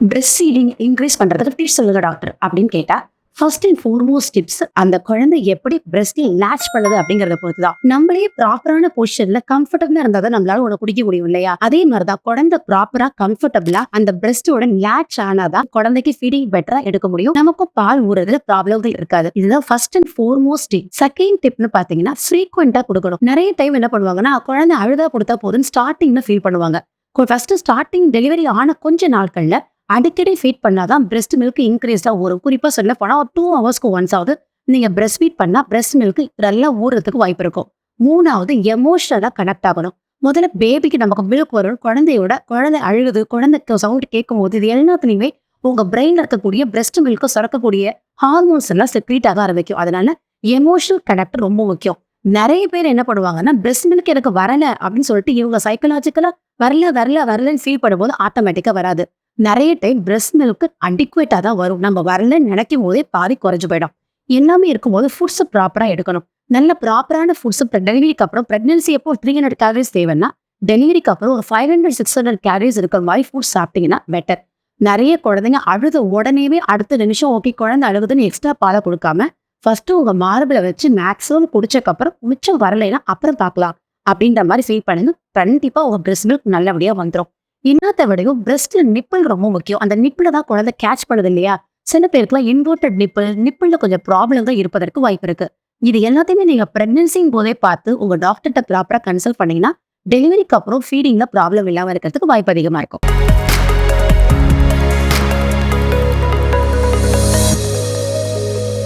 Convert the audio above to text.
Breast feeding increase பண்ணுறதுக்கு tips சொல்லுங்க doctor அப்படின்னு கேட்டால் ஃபர்ஸ்ட் அண்ட் ஃபோர்மோஸ்ட் டிப்ஸ் அந்த குழந்தை எப்படி பிரெஸ்ட் லேட்ச் பண்ணுது அப்படிங்கறத பொறுத்து தான் நம்மளே ப்ராப்பரான பொசிஷன்ல கம்ஃபர்டபுளா இருந்தா தான் நம்மளால உனக்கு குடிக்க முடியும் இல்லையா? அதே மாதிரிதான் குழந்தை ப்ராப்பரா கம்ஃபர்டபுளா அந்த பிரெஸ்டோட லேட்ச் ஆனாதான் குழந்தைக்கு ஃபீடிங் பெட்டரா எடுக்க முடியும். நமக்கும் பால் ஊறதுல ப்ராப்ளம் இருக்காது. இதுதான் first and foremost tip second டிப்னு பாத்தீங்கன்னா ஃப்ரீக்வெண்டா கொடுக்கணும். நிறைய டைம் என்ன பண்ணுவாங்கன்னா குழந்தை அழுதா கொடுத்தா போதும் ஸ்டார்டிங்ல ஃபீல் பண்ணுவாங்க. ஃபர்ஸ்ட் ஸ்டார்டிங் டெலிவரி ஆன கொஞ்ச நாட்கள்ல அடிக்கடி ஃபீட் பண்ணாதான் பிரஸ்ட் மில்க் இன்க்ரீஸ்டாக வரும் குறிப்பாக சொல்ல போனால் ஒரு டூ ஹவர்ஸ்க்கு ஒன்ஸ் ஆகுது நீங்க பிரஸ்ட் ஃபீட் பண்ணால் பிரஸ்ட் மில்க் நல்லா ஊறுறதுக்கு வாய்ப்பு இருக்கும். மூணாவது எமோஷனலாக கனெக்ட் ஆகணும். முதல்ல பேபிக்கு நமக்கு மில்க் வரும். குழந்தையோட குழந்தை அழுகுது குழந்தைக்கு சவுண்ட் கேட்கும் போது இது எல்லாத்துலேயுமே உங்கள் பிரெயின்ல இருக்கக்கூடிய பிரஸ்ட் மில்க்கு சுரக்கக்கூடிய ஹார்மோன்ஸ் எல்லாம் செக்ரீட் ஆக ஆரம்பிக்கும். அதனால எமோஷனல் கனெக்ட் ரொம்ப முக்கியம். நிறைய பேர் என்ன பண்ணுவாங்கன்னா பிரஸ்ட் மில்க் எனக்கு வரல அப்படின்னு சொல்லிட்டு இவங்க சைக்கலாஜிக்கலாக வரல வரல வரலன்னு ஃபீல் பண்ணும்போது ஆட்டோமேட்டிக்காக வராது. நிறைய டைம் பிரெஸ்ட் மில்க்கு அடிக்குவேட்டாக தான் வரும். நம்ம வரலன்னு நினைக்கும் போதே பாதி குறைஞ்சு போயிடும். எல்லாமே இருக்கும்போது ஃபுட்ஸை ப்ராப்பராக எடுக்கணும். நல்ல ப்ராப்பரான ஃபுட்ஸ் டெலிவரிக்கு அப்புறம் ப்ரெக்னன்சி எப்போ த்ரீ ஹண்ட்ரட் கேலரிஸ் தேவைன்னா டெலிவரிக்கு அப்புறம் ஒரு five hundred six hundred calories இருக்கிற மாதிரி ஃபுட் சாப்பிட்டீங்கன்னா பெட்டர் நிறைய குழந்தைங்க அழுத உடனேவே அடுத்த நிமிஷம் ஓகே குழந்தை அழுகுதுன்னு எக்ஸ்ட்ரா பாலை கொடுக்காம ஃபர்ஸ்ட் உங்க மார்பிளை வச்சு மேக்ஸிமம் குடிச்சக்கப்புறம் மிச்சம் வரலைன்னா அப்புறம் பார்க்கலாம். அப்படின்ற மாதிரி ஃபீல் பண்ணுங்க கண்டிப்பாக உங்க பிரெஸ்ட் மில்க் நல்லபடியாக வந்துடும் இன்னத்தை விடையும் பிரெஸ்ட்ல நிப்பிள் ரொம்ப முக்கியம். அந்த நிப்பிள தான் குழந்தை கேட்ச் பண்ணுது இல்லையா? சில பேருக்குலாம் இன்வெர்டட் நிப்பிள் நிப்பிள்ல கொஞ்சம் ப்ராப்ளங்கள் இருப்பதற்கு வாய்ப்பு இருக்கு. இது எல்லாத்தையுமே நீங்க பிரெக்னன்சிங் போதே பார்த்து உங்க டாக்டர்கிட்ட ப்ராப்பரா கன்சல்ட் பண்ணீங்கன்னா டெலிவரிக்கு அப்புறம் ஃபீடிங்ல ப்ராப்ளம் இல்லாம இருக்கிறதுக்கு வாய்ப்பு அதிகமா இருக்கும்.